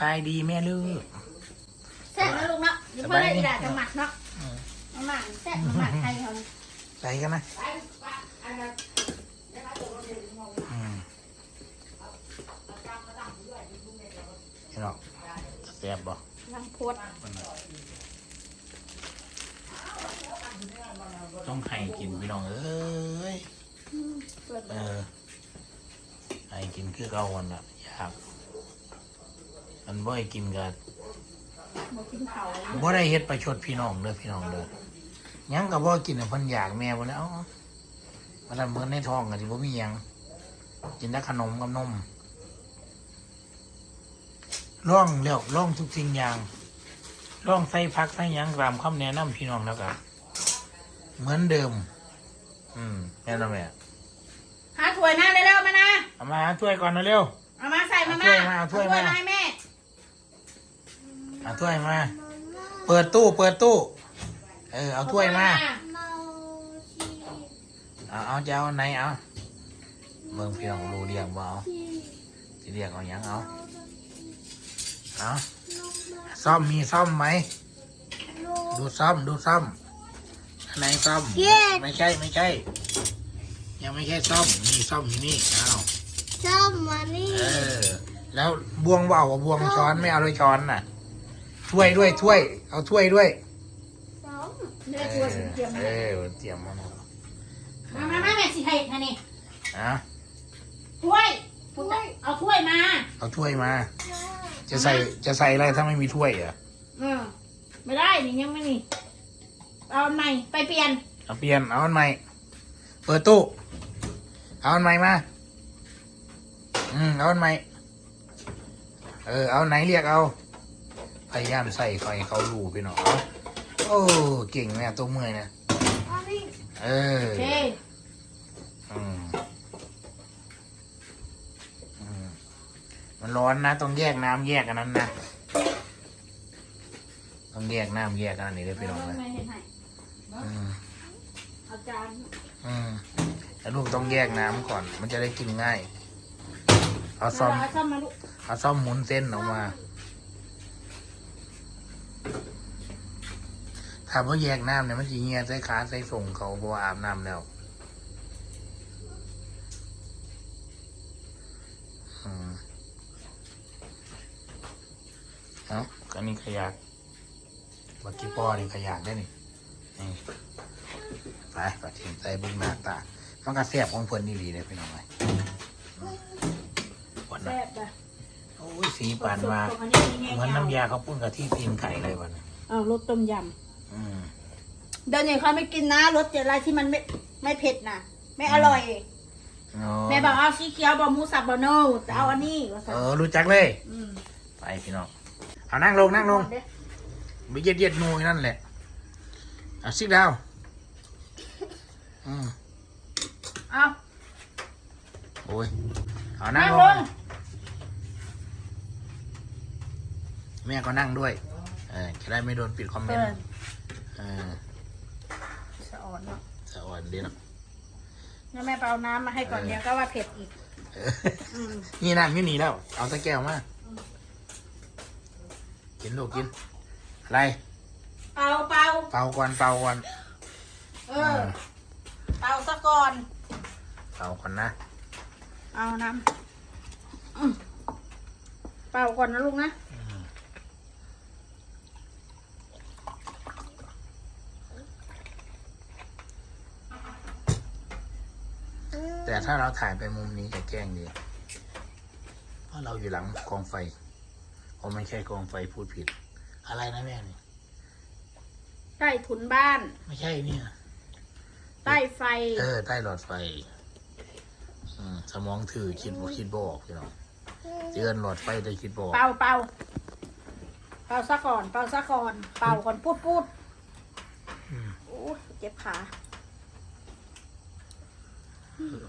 บายดีแม่ลูกแซ่บนะลูกเนาะเดี๋ยวเพื่อนได้อีหลาจะหมักเนาะอืมมาหมักแซ่บมาหมักไทยเขาเนี่ยไปกันนะอืมเห็นหรอแซ่บบ่ลังโพดต้องให้กินพี่น้องเอ้ยเปิดเออให้กินคือเก่าวันละอยาก มันบ่ให้กินกันหมดกินเขาบ่ได้เฮ็ดประชดพี่น้องเด้อพี่น้องเด้อหยังก็บ่กินน่ะเพิ่นอยากแม่บ่แล้วมาทำเพิ่นในท้องก็สิบ่มีหยังกินแต่ขนมกับนมร่องแล้วร่องทุกสิ่งอย่างร่องใส่ผักใส่หยังตามคำแนะนำพี่น้องแล้วก็เหมือนเดิม อืมแม่นบ่แม่หาถ้วยมาเร็วๆมานะเอามาหาถ้วยก่อนนะเร็วเอามาใส่มาเอาถ้วยมาเอาถ้วยมาให้แม่ เอาถ้วยมา เปิดตู้ เปิดตู้ เออ เอาถ้วยมา เอาเอาจะเอาอันไหนเอาเมืองพี่น้องรู้เรียงบ่เอาสิเรียกเอาหยังเอา เอาซ่อมมีซ่อมไหม ดูซ่อม ดูซ่อมอันไหนซ่อม ไม่ใช่ ไม่ใช่ ยังไม่ใช่ซ่อม มีซ่อมอยู่นี่ เอาชอบมานี่ เออ แล้วบวงเบากับบวงช้อนไม่เอาด้วยช้อนน่ะ ถ้วยด้วยถ้วย เอาถ้วยด้วยสองเนื้อถ้วยเตรียมเอมาอเตรียมมาแล้วมามามาแม่สิให้ฮะนี่อะถ้วยถ้วยเอาถ้วยมาเอาถ้วยมา จะใส่จะใส่อะไรถ้าไม่มีถ้วยอะเออไม่ได้นี่ยังไม่นี่เอาอันใหม่ไปเปลี่ยนเอาเปลี่ยนเอาอันใหม่ เปิดตู้เอาอันใหม่มาอืมเอาอันใหม่เออเอาอันไหนเรียกเอา พยายามใส่คอยเขารู้พี่น้องเอาโอ้เก่งแม่ตัวเมื่อยนะอันนี้เออโอเคอืมอืมมันร้อนนะต้องแยกน้ำแยกกันนั้นนะต้องแยกน้ำแยกกันอันนี้เลยพี่น้องเลยไม่เห็นให้อืมเอาจารย์อืมแล้วลูกต้องแยกน้ำก่อน มันจะได้กินง่าย เอาซ่อม เอาซ่อมมาลูก เอาซ่อมหมุนเส้นออกมา ถ้าว่าแยกน้ำเนี่ยมันจะเงียใส่ขาใส่ส่งเขาเพราะว่าอาบน้ำแล้วอืมเอาก็นี่ขยะบักกี้ปอนี่ขยะได้นี่นี่ไปปฏิทินใส่เบุ้งหน้าตามันก็แซ่บของเพิ่นนี่ดีเลยพี่น้องเลยหวานนะแซ่บจ้ะโอ้ยสีปานมาตรงอันนี้มีแง่เหมือนน้ำยาเขาวปุ้นกับที่ตีนไก่เลยวันนี้เอารสต้มยอืมำ เดี๋ยวนี้เขาไม่กินนะรสเจอะไรที่มันไม่ไม่เผ็ดนะไม่อร่อยอ๋อแม่บอกเอาสีเขียวบอกหมูสับบะโน่จะเอาอันนี้ว่าเอสั่นอรู้จักเลย อืมไปพี่น้องเอานั่งลงนั่งลง เด้อไปเย็ดเย็ดๆนูนั่นแหละเอาซิกดาวอืมเอาโอ้ยเอานั่นั่งงลลงงแม่ก็นั่งด้วย เออจะได้ไม่โดนปิดคอมเมเอนต์อเออสะอ่อนเนาะสะอ่อนดีเนาะแล้วแม่ไปเอาน้ำมาให้ก่อนเดี๋ยวก็ว่าเผ็ดอีกเอออืมนี่น้ำนี่หนีแล้ว เอาสักแก้วมา กินลูกกิน อะไร เป่าเป่าเป่าก่อนเป่าก่อนเออเป่าซะก่อน เป่าก่อนนะเอาน้ำอืมเป่าก่อนนะลูกนะ แต่ ถ้าเราถ่ายไปมุมนี้จะแกล้งดีเพราะเราอยู่หลังกองไฟผมไม่ใช่กองไฟพูดผิด อะไรนะแม่นี่ใต้ถุนบ้าน ไม่ใช่เนี่ย ใต้ไฟ เออ ใต้หลอดไฟอืมสมองถือคิดบ่คิดบออกพี่น้องเตือนหลอดไฟได้คิดบออกเป่าเป่าเป่าซะก่อน เป่าซะก่อน เป่าก่อนพูดพูดอืมโอ้ยเจ็บขา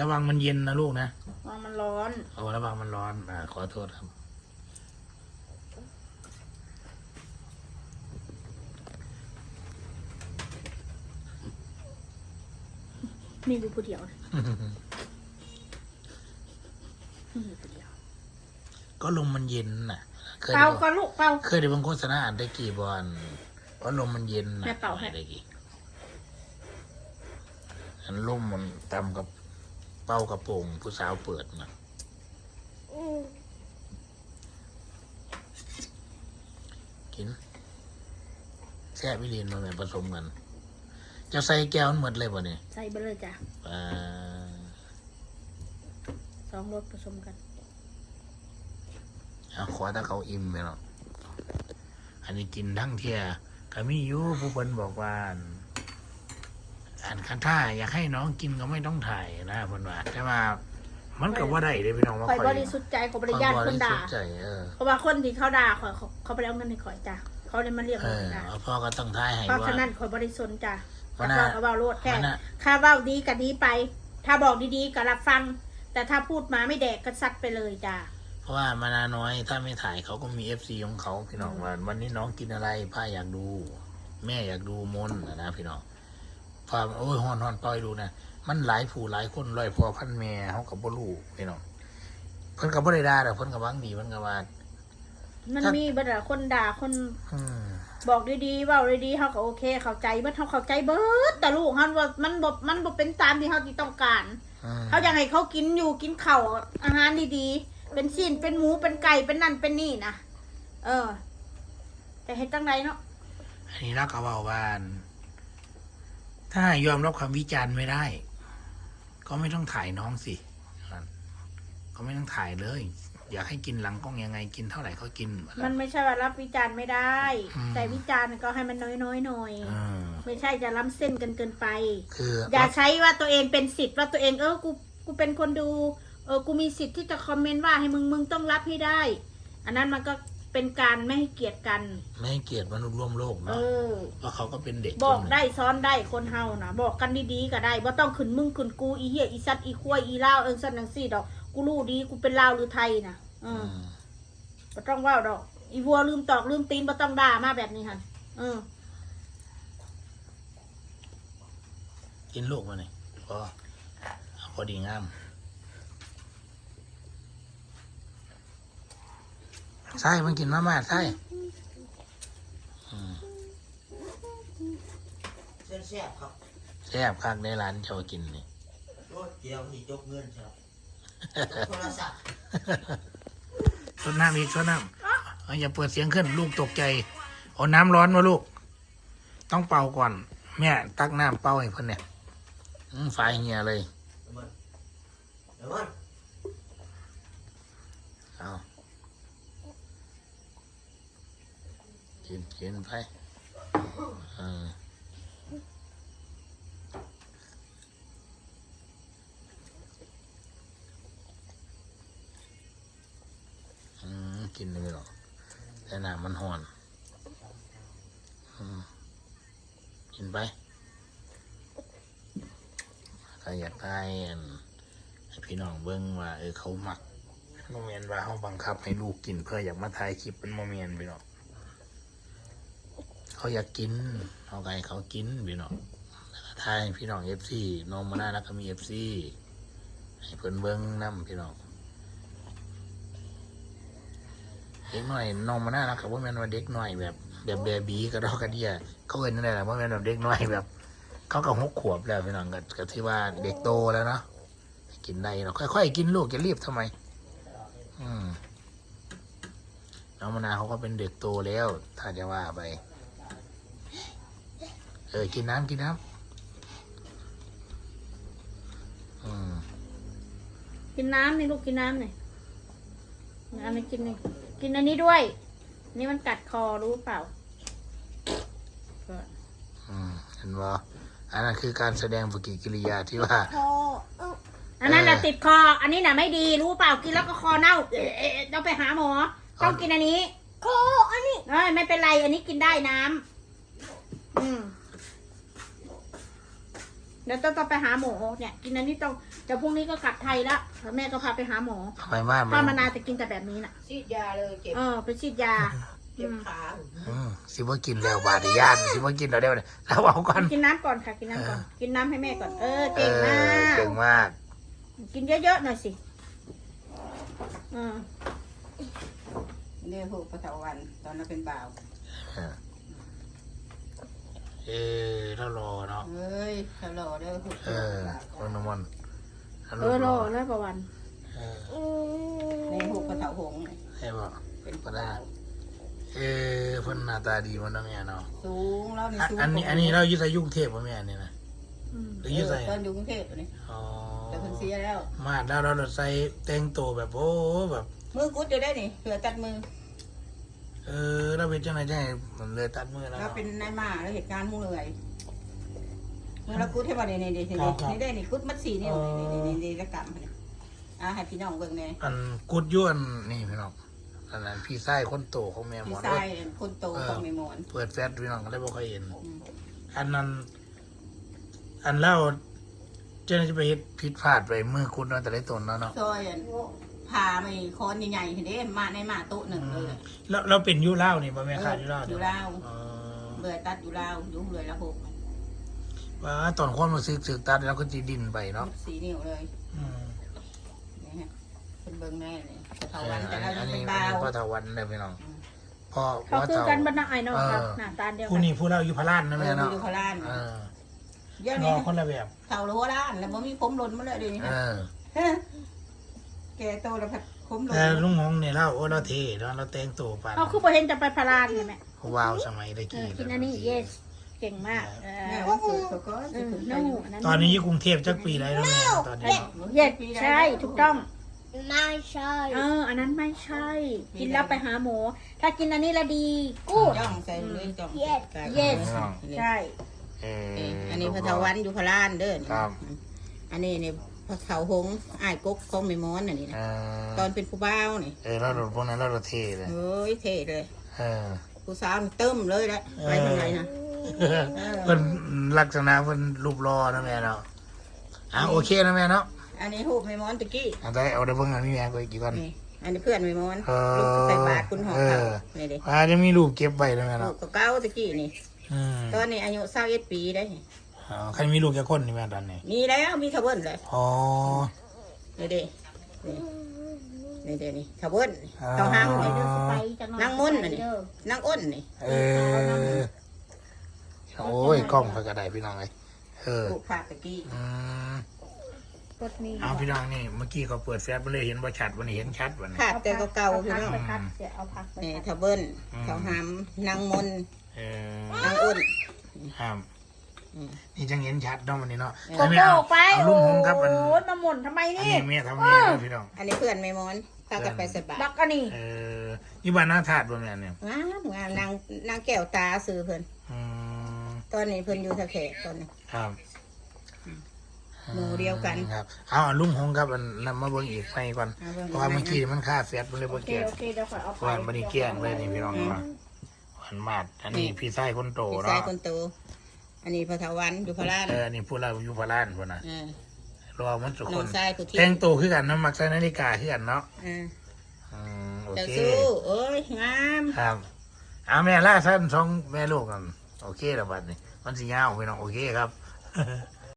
ระวังมันเย็นนะลูกนะว่ามันร้อนโอ้ระวังมันร้อนอ่าขอโทษครับ มีอยู่ผู้เดียวนะมีอยู่ผู้เดียว ก็ลมมันเย็นน่ะ เคยเป่าได้ก็ลูกเป่า เคยได้เบางโฆษณาอ่านได้กี่บอลก็ลมมันเย็นน่ะแม่เป่าให้ ได้กี่อันลมมันตำกับ เป้ากระโปรงผู้สาวเปิดน่ะอืมกินแซ่บวิเลียนมาแม่ผสมกัน จะใส่แก้วมันหมดเลยบ่เนี่ยใส่ไปเลยจ้ะอ่าสองรสผสมกันเอาขอถ้าเขาอิ่มไปเนาะอันนี้กินทั้งเทียก็มีอยู่ผู้คนบอกว่า อั่นอ่านคันท่าอยากให้น้องกินก็ไม่ต้องถ่ายนะเพิ่นว่าแต่ว่า มันก็ว่าได้เด้พี่น้องว่าข่อยข่อยบริสุทธิ์ใจข่อยบริยานคนด่าข่อยบริสุทธิ์ใจเออเพราะว่าคนที่เขาด่าข่อยเขาเขาไปเอาเงินให้ข่อยจ้ะเขาเลยมาเรียกเอข่ออยจ้ะเอาพ่อก็ต้องถ่ายให้เพราะว่า ฉะนั้นข่อยบริสุทธิ์จ้ะวันแล้วน่ะก็เว้าโลดแค่วันน่ะถ้าเว้าดีก็ดีไป ถ้าบอกดีๆก็รับฟัง แต่ถ้าพูดมาไม่แดกก็ซัดไปเลยจ้ะ เพราะว่ามานาน้อยถ้าไม่ถ่ายเขาก็มีเอฟซีของเขาพี่น้องว่าวันนี้น้องกินอะไรพ่าอยากดู แม่อยากดูมนต์นะนะพี่น้อง พาโอ้ยฮอนฮอนต่อยดูนะมันหลายผู้หลายคนร้อยพ่อพันแม่เขากับบ่รู้พี่น้องเพิ่นกับบ่ได้ด่าดอกเพิ่นกับวังดีเพิ่นกับว่า มันถ้ามีมีบัดละคนด่าคนอืมบอกดีๆเว้าดีๆเขาก็โอเค เข้าใจเบิดเขาเข้าใจเบิดแต่ลูกเขาว่ามันบ่มันบ่เป็นตามที่เขาที่ต้องการ อืมเขาอยากให้เขากินอยู่กินข้าวอาหารดีๆ เป็นสิ้นเป็นหมูเป็นไก่เป็นนั่นเป็นนี่นะ เออ แต่เฮ็ดจังไดเนาะ อันนี้รักเขาเบาว่า ถ้ายอมรับความวิจารณ์ไม่ได้ ก็ไม่ต้องถ่ายน้องสิก็ไม่ต้องถ่ายเลย อยากให้กินหลังกล้องยังไงกินเท่าไหร่ก็กิน มันไม่ใช่ว่ารับวิจารณ์ไม่ได้อืมแต่วิจารณ์ก็ให้มันน้อยๆหน่อยอืมไม่ใช่จะล้ำเส้นกันเกินไปคืออย่าใช้ว่าตัวเองเป็นสิทธิ์ว่าตัวเองเออกูกูเป็นคนดูเออกูมีสิทธิ์ที่จะคอมเมนต์ว่าให้มึงมึงต้องรับให้ได้ อันนั้นมันก็ เป็นการไม่ให้เกียรติกัน ไม่ให้เกียรติมนุษย์ร่วมโลกเอเนาะอ เพราะเขาก็เป็นเด็กบอกคนหนึ่งได้ซ้อนได้คนเฮานะบอกกันดีๆก็ได้ว่าต้องขึ้นมึงขึ้นกูอีเหี้ยอีสัตว์อีควายอีลาวเอิงสันนังซี่ดอก กูรู้ดีกูเป็นลาวหรือไทยนะเออือมบ่ต้องเว่าดอก อีวัวลืมตอกลืมตีนบ่ต้องด่ามาแบบนี้ค่ะเออ กินลูกมาเนี่ยพอเอาพอดีงาม ใช่มันกินมาม่าใช่อืมเส้นแซ่บครับแซ่บคักในร้านเจ้ากินนี่รถเกียวนี่จกเงินครับโทรศัพท์ชดน้ำอีกชดน้ำเอาอย่าเปิดเสียงขึ้นลูกตกใจเอาน้ำร้อนมาลูก ต้องเป่าก่อนแม่ตักน้ำเป่าให้เพิ่นเนี่ยอืมฝายเหียเลยเดี๋ยวมันเดี๋ยวมัน เอา กินกินไปอืมกินไม่หรอกแต่น้ำมันห่อนกินไปใครอยากได้พี่น้องเบิ้งว่าเออเขาหมักโมเมนต์ว่าเขาบังคับให้ลูกกินเพื่ออยากมาถ่ายคลิปเป็นโมเมนพี่น้อง เขาอยากกินเขาไงเขากินพี่น้องแล้ายให้พี่น้องเอฟซีน้องมาหน้าแล้วก็มีเอฟซีให้เพิ่นเบิ้งน้ำพี่น้องเด็กหน่อยน้องมาหน้าแล้วก็ว่าแมนว่าเด็กหน่อยแบบ แบบเบบีกระดอกกระเดียเขาเอินนั่นแหละว่าแมนแบบเด็กหน่อยแบบ เขาก็หกขวบแล้วพี่น้องก็ก็ที่ว่าเด็กโตแล้วเนาะกินได้เราค่อยๆกินลูกจะรีบทำไม อืมน้องมะนาเขาก็เป็นเด็กโตแล้ว ถ้าจะว่าไป เออ กินน้ำกินน้ำอืมกินน้ำนี่ลูกกินน้ำหน่อยอันนี้กินนี่กินอันนี้ด้วย นี่มันกัดคอรู้เปล่าก็อืมเห็นว่าอันนั้นคือการแสดงปฏิกิริยาที่ว่า พอเอออันนั้นน่ะเออติดคอ อันนี้น่ะไม่ดีรู้เปล่ากินแล้วก็คอเน่าเอ๊ะเอ๊ะต้องไปหาหมอ ต้องกินอันนี้ โคอันนี้ เอ้ยไม่เป็นไร อันนี้กินได้น้ำ อืมเดี๋ยวต้องต้องไปหาหมอเนี่ยกินอันนี้ต้องเดี๋ยวพรุ่งนี้ก็กลับไทยละแล้วแม่ก็พาไปหาหมอทำไมบ้านมัป้านมานาวจะกินแต่แบบนี้น่ะฉีดยาเลยเจ็บเออไปฉีดยาเจ็บขาอืมสิว่ากินแล้วบาดยานสิว่ากินแล้วเดี๋ยวแล้วเอาก่อนกินน้ำก่อนค่ะกินน้ำก่อน กินน้ำให้แม่ก่อนเออเอเก่งมาอก เก่งมาก กินเยอะๆหน่อยสิอืมเนี่ยพวกพระเถาวันตอนนั้นเป็นบ่าวเออ เออแล้วรอเนาะเฮ้ยเขาหล่อเด้อพวกเออคนน้ำมันต์เออรอแล้วประวันเอออืมในพวกพระเถาหงส์นี่ให้บอกเป็นบ่าวเออเพิ่นหน้าตาดีมันนะแม่เนาะสูงแล้วนี่อะสูงอันนี้อันนี้เราอยู่ไสอยุ่กรุงเทพป่ะแม่นี่นะอืมหรืออยู่ไสเตอนอยู่กรุงเทพนี่อ๋อแต่เพิ่นเสียแล้ว มาดแล้วเราใส่แต่งตัวแบบโอ้แบบมือกุดอยู่ได้นี่เผื่อตัดมือ เออเราเป็นจังไดจังไดมันเลยตัดมือแล้วเราเนาะเป็นนายหมาแล้วเหตุการณ์หมู่เลยมือเรากุดให้บ่นี่นี่นี่ครับครับนี่ได้นี่กุดมัดสีนิ้วนี่นี่นี่นี่แล้วกำนี่อะให้พี่น้องเบิ่งแน่อันกุดย้วนนี่พี่น้องอันนั้นพี่ชายคนโตของแม่หมพี่อนชาเอ้ยยคนโตของแม่มอนเปิดแฟลชพี่น้องก็เลยบ่ค่อยเห็น อืมอันนั้น อันเล่าเจ้าหน้าที่ไปเฮ็ดผิดพลาดไปมือคุณเนาะแต่ได้ตนเนาะเนาะซอยอัน พาไปค้อนใหญ่ๆเห็นเด้มาในหมาโต๊ะหนึ่งเลย แล้วเราเป็นอยุเล่าวนี่บ่แม่ค่ะอยุเล่าวอยู่เนี่ยลาวอ๋อเบื่อตัดอยู่ลาวอยู่เลยละหกว่าตอนคนมาซื้อซื้อตัดแล้วก็จีดินไปเนาะสีนิ้วเลยอืมนี่ฮะเป็นเบิ่งแน่เลยเถาเออวันอัแต่นเรานี้อันเป็นี้นอันบ่านี้วพ่อตะวันเลยพี่น้องพ่อเขาพ่อคือเฒ่ากันบรรณาไอเนาะครับ เออ หน้าตาเดียวผู้กันนี้ผู้เราอยู่พระลานนะแม่เนาะอยู่โคราชเออเดี๋ยอะรนี้อคนละแบบเถาโลล้านแล้วบ่มีผมหล่นมาเลยเดี๋ยวนี้เออฮะ แกโตแล้วพัดผมหล่นแต่ลุงหงเนี่ยเราโอ้เราเท่เนาะเราแต่งตัวปานเขาคือพอเห็นจะไปพารานเนี่ยแม่ว้าวสมัยตะเอกี้อกินอันนี้ yes เก่งมากเอแม่อว่าสวยเขาก็เอจะอขึ้นไปนู่อยู่อันนั้นตอนนี้อยู่กรุงเทพจักปีไรแล้วแม่ตอนนี้เนาะเย็ดใช่ถูกต้อง ไม่ใช่เออ อันนั้นไม่ใช่ กินแล้วไปหาหมอถ้ากินอันนี้และดีกูดจ้องใส่เลยจ้อง Yes ใส่ yes นี่ใช่เอเออออัอันนี้พระเถาวันอยู่พระลานเด้อนี่ครับ อันนี้เนี่ย พระเถาหงส์อ้ายกกของแม่มอนอันนี้เอนะอตอนเป็นผู้บ่าวนี่เออเราโดนพวกนั้นเราโดนเท่เลยเฮ้ยเท่เลย เออผู้สาวนี่เติมเลยแหละไปทางไหนนะ เพิ่นลักษณะเพิ่นรูปรอนะแม่เนาะอะโอเคนะแม่เนาะอันนี้หูปแม่มอนตะกี้เอาได้เอาได้เบิ่งอันนี้แม่ก็อีกกี่วัน นี่อันนี้เพื่อนแม่มอนเออลูกใส่บาตรคุณหอเอเขาอนี่เด้อ่าจะมีรูปเก็บไว้นะแม่ลูเนาะกเก้าตะกี้นี่ อืมตอนนี้อายุเศร้าเอ็ดปีได้ อ๋อใครมีลูกแค่คนนี่แม่ตอนนี้มีแล้วมีทะเบิ้ลเลยอ๋อนี่เด้นี่นี่เด้นี่ทะเบิ้ลอ่าเท่าห้างไปนี่เด้อสไปจังหน่อยนั่งมุ่นน่ะนี่เด้อนางอ้นนี่เออโอ้ยกล้องไปกระไดพี่น้องเลยเออลูกฝากตะกี้อืมกดนี้เอาพี่น้องนี่เมื่อกี้เขาเปิดแฟลชมาเลยเห็นว่าชัดวันนี้เห็นชัดวันนี้ขาดแต่เก่าๆพี่พักน้องไปพักเดี๋ยวเอาพักไปนี่พักทะเบิ้ลอืมเท่าหามนางมนเออนางอ้นครับอืม นี่จังเห็นชัดเนาะวันนี้เนาะโกไม่โก้เอาไปเอาลุงหงครับอันโอ้ยมาหมุนทำไมอันนี่นี้เมียทำเมียนะพี่น้อง อันนี้เพื่อนแม่มอนพากันไปสบายบักอันนี้เออยี่บ้านหน้าถาดบนแม่เนี่ยงามงามนางนางแก้วตาซื้อเพิ่นอืมตอนนี้เพิ่นอยู่ทะแขกตอนนี้ ครับหมู่เดียวกัน ครับ เอาอันลุงหงครับอันนำมาเบิ่งอีกไปก่อนเอาเบิ่งเพราะว่าเมื่อกี้มันค่าแฟลชมันเลยโอบ่เคเกี่ยงโอเคเดี๋ยวขอเอาเพไปราะว่ามันนี่เกี่ยงเลยนี่พี่น้องว่าหันมาดอันนี้พี่ชายคนโตพี่ชาเนาะยคนโต อันนี้พระเทวันอยู่พระลานเอออันนี้ผู้เราอยู่พระลานพุ่นน่ะเออ รอมันสุกน้คองนชายผู้ที่ แต่งตัวคือกันเนาะมักใส่นาฬิกาคือกันเนาะเอออืมโอเจ้าเคสู้เอ้ยงามครับเอาแม่ล่าสั้นสองแม่ลูกกันโอเคแล้วบัดนี้มันสิยาวพี่น้องโอเคครับ